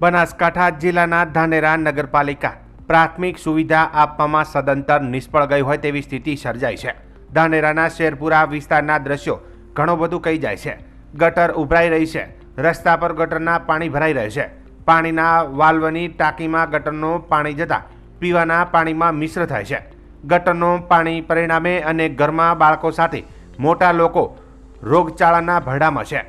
બનાસકાંઠા જિલ્લાના ધાનેરા નગરપાલિકા. પ્રાથમિક સુવિધા આપવામાં સદંતર નિષ્ફળ ગઈ હોય તેવી સ્થિતિ સર્જાઈ છે. ધાનેરાના શેરપુરા વિસ્તારના દ્રશ્યો ઘણું બધું કહી જાય છે. ગટર ઉભરાઈ રહી છે. રસ્તા પર ગટરના પાણી ભરાઈ રહે છે. પાણીના વાલ્વની ટાંકીમાં ગટરનું પાણી જતાં પીવાના પાણીમાં મિશ્ર થાય છે. ગટરનું પાણી પરિણામે અને ઘરમાં બાળકો સાથે મોટા લોકો રોગચાળાના ભરડામાં છે.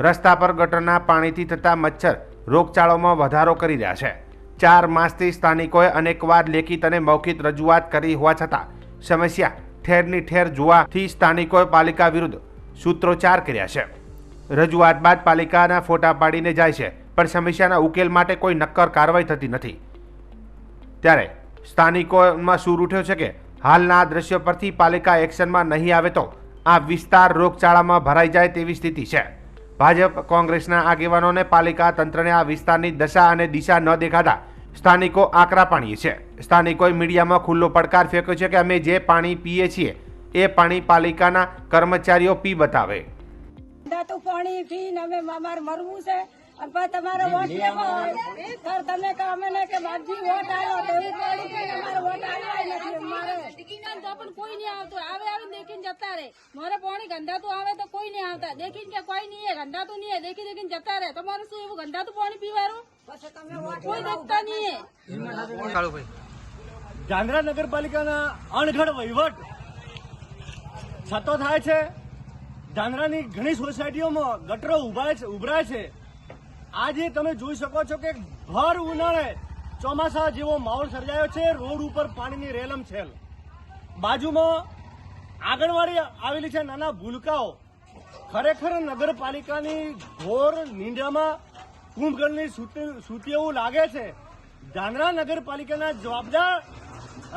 રસ્તા પર ગટરના પાણીથી થતા મચ્છર રોગચાળામાં વધારો કરી રહ્યા છે. ચાર માસથી સ્થાનિકોએ અનેકવાર લેખિત અને મૌખિક રજૂઆત કરી હોવા છતાં, સમસ્યા ઠેરની ઠેર જોવાથી સ્થાનિકોએ પાલિકા વિરુદ્ધ સૂત્રોચ્ચાર કર્યા છે. રજૂઆત બાદ પાલિકાના ફોટા પાડીને જાય છે, પણ સમસ્યાના ઉકેલ માટે કોઈ નક્કર કાર્યવાહી થતી નથી. ત્યારે સ્થાનિકોમાં સૂર ઉઠ્યો છે કે હાલના દ્રશ્યો પરથી પાલિકા એક્શનમાં નહીં આવે તો આ વિસ્તાર રોગચાળામાં ભરાઈ જાય તેવી સ્થિતિ છે. ભાજપ કોંગ્રેસના આગેવાનોને પાલિકા તંત્રને આ વિસ્તારની દશા અને દિશા ન દેખાતા સ્થાનિકો આકરા પાણીએ છે. સ્થાનિકોએ મીડિયામાં ખુલ્લો પડકાર ફેંક્યો છે કે અમે જે પાણી પીએ છીએ, એ પાણી પાલિકાના કર્મચારીઓ પી બતાવે. પાણી પીને અમે અમારે મરવું છે. અને તમારો વોટ લેવો હોય. તો તમે કહો અમે ને કે બાપજી વોટ આવ્યો તો એવું પાણી કે અમારો વોટ આવ્યો નથી અમારે. તો પણ કોઈ નહીં આવતું. આવે આવે દેખીને જતા રહે. મારે પાણી ગંધાતું આવે તો કોઈ નહીં આવતા. દેખીને કે કોઈ નહીં હે ગંધાતું નહીં દેખી દેખીને જતા રહે. તમારું શું એવું ગંધાતું પાણી પીવાનું તમે કોઈ દેખતા નહીં ઝાંગરા નગરપાલિકાના અણઘડ વહીવટ. છતો થાય છે. ઝાંગરાની ઘણી સોસાયટીઓમાં ગટરો ઊભા છે ઉભરાય છે. આજે તમે જોઈ શકો છો કે ભર ઉનાળે ચોમાસા જેવો માહોલ સર્જાયો છે, રોડ ઉપર પાણીની રેલમ છેલ. બાજુમાં આંગણવાડી આવેલી છે નાના ભૂલકાઓ. ખરેખર નગરપાલિકાની ઘોર નિંદ્રામાં કુંભકર્ણની સૂતી એવું લાગે છે. ધાંગરા નગરપાલિકાના જવાબદાર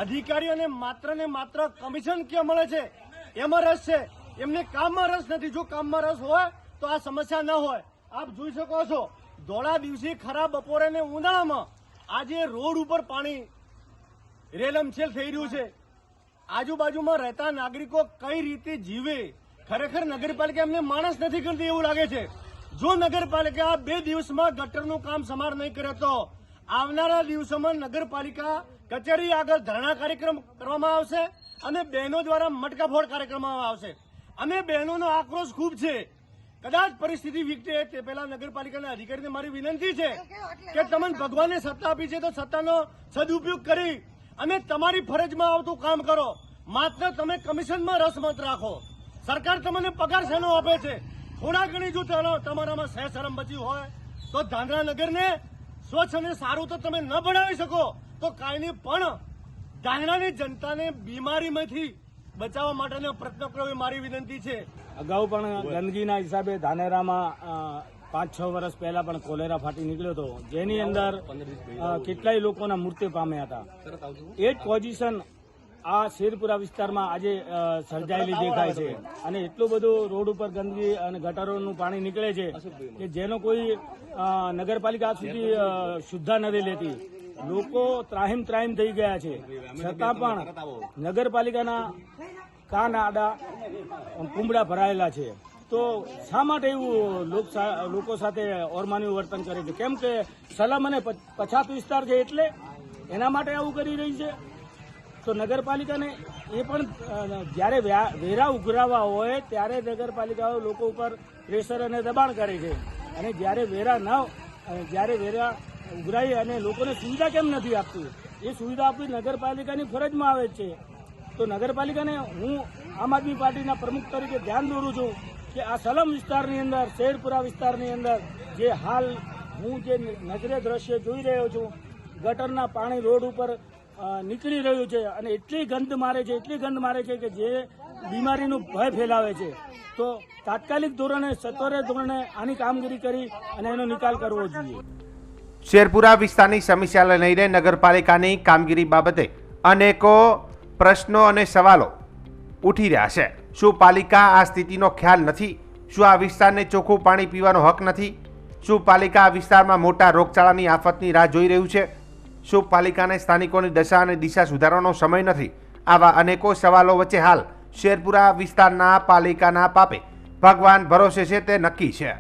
અધિકારીઓને માત્ર ને માત્ર કમિશન ક્યાં મળે છે? એમાં રસ છે. એમને કામમાં રસ નથી. જો કામમાં રસ હોય તો આ સમસ્યા ન હોય. આપ જોઈ શકો છો. ધોળા દિવસે ખરા બપોરે ને ઉનાળામાં આજે રોડ ઉપર પાણી રેલમછેલ થઈ રહ્યું છે. આજુબાજુમાં રહેતા નાગરિકો કઈ રીતે જીવે? ખરેખર નગરપાલિકા એમને માણસ નથી કરતી એવું લાગે છે. જો નગરપાલિકા બે દિવસમાં ગટરનું કામ સમાર નહીં કરે તો આવનારા દિવસોમાં નગરપાલિકા કચેરી આગળ ધરણા કાર્યક્રમ કરવામાં આવશે અને બહેનો દ્વારા મટકાફોડ કાર્યક્રમ આવશે. અને બહેનોનો આક્રોશ ખૂબ છે. કદાચ પરિસ્થિતિ વિકટે તે પહેલા નગરપાલિકાના અધિકારીને મારી વિનંતી છે કે તમને ભગવાને સત્તા આપી છે તો સત્તાનો સદુપયોગ કરી અને તમારી ફરજમાં આવતું કામ કરો. માત્ર તમે કમિશનમાં રસ મત રાખો. સરકાર તમને પગાર શેનો આપે છે? થોડા ઘણી જો તમારા- તમારામાં સહ શરમ બચી હોય તો ધાંધ્રા નગરને સ્વચ્છ અને સારું તો તમે ન બનાવી શકો. તો કાંઈ પણ ધાંગરાની જનતાને બીમારીમાંથી બચાવવા માટેનો પ્રયત્ન કરો એ મારી વિનંતી છે. અગાઉ પણ ગંદકીના હિસાબે ધાનેરામાં પાંચ છ વર્ષ પહેલા પણ કોલેરા ફાટી નીકળ્યો હતો. જેની અંદર કેટલાય લોકોના મૃત્યુ પામ્યા હતા. એ જ પોઝિશન આ શેરપુરા વિસ્તારમાં આજે સર્જાયેલી દેખાય છે. અને એટલું બધું રોડ ઉપર ગંદકી અને ગટરોનું પાણી નીકળે છે કે જેનો કોઈ નગરપાલિકા સુધી શુદ્ધા નથી લેતી. લોકો ત્રાહિમ ત્રાહિમ થઈ ગયા છે. છતાં પણ નગરપાલિકાના કાન આડા કુંબડા ભરાયેલા છે. તો શા માટે એવું લોક સાથે ઓરમાનું વર્તન કરે છે? કેમ કે સલામ અને પછાત વિસ્તાર છે એટલે એના માટે આવું કરી રહી છે. તો નગરપાલિકાને એ પણ જ્યારે વેરા ઉઘરાવવા હોય ત્યારે નગરપાલિકાઓ લોકો ઉપર પ્રેશર અને દબાણ કરે છે. અને જ્યારે વેરા ન જ્યારે વેરા ઉઘરાઈ અને લોકોને સુવિધા કેમ નથી આપતી? એ સુવિધા આપવી નગરપાલિકાની ફરજમાં આવે છે. તો નગરપાલિકાને હું આમ આદમી પાર્ટીના પ્રમુખ તરીકે ધ્યાન દોરું છું કે આ સલમ વિસ્તારની અંદર, શેરપુરા વિસ્તારની અંદર જે હાલ હું જે નજરે દ્રશ્ય જોઈ રહ્યો છું, ગટરના પાણી રોડ ઉપર નીકળી રહ્યું છે અને એટલી ગંધ મારે છે, એટલી ગંધ મારે છે કે જે બીમારીનું ભય ફેલાવે છે. તો તાત્કાલિક ધોરણે, સત્વરે ધોરણે આની કામગીરી કરી અને એનો નિકાલ કરવો જોઈએ. શેરપુરા વિસ્તારની સમસ્યાને લઈને નગરપાલિકાની કામગીરી બાબતે અનેકો પ્રશ્નો અને સવાલો ઉઠી રહ્યા છે. શું પાલિકા આ સ્થિતિનો ખ્યાલ નથી? શું આ વિસ્તારને ચોખ્ખું પાણી પીવાનો હક નથી? શું પાલિકા આ વિસ્તારમાં મોટા રોગચાળાની આફતની રાહ જોઈ રહ્યું છે? શું પાલિકાને સ્થાનિકોની દશા અને દિશા સુધારવાનો સમય નથી? આવા અનેકો સવાલો વચ્ચે હાલ શેરપુરા વિસ્તારના પાલિકાના પાપે ભગવાન ભરોસે છે તે નક્કી છે.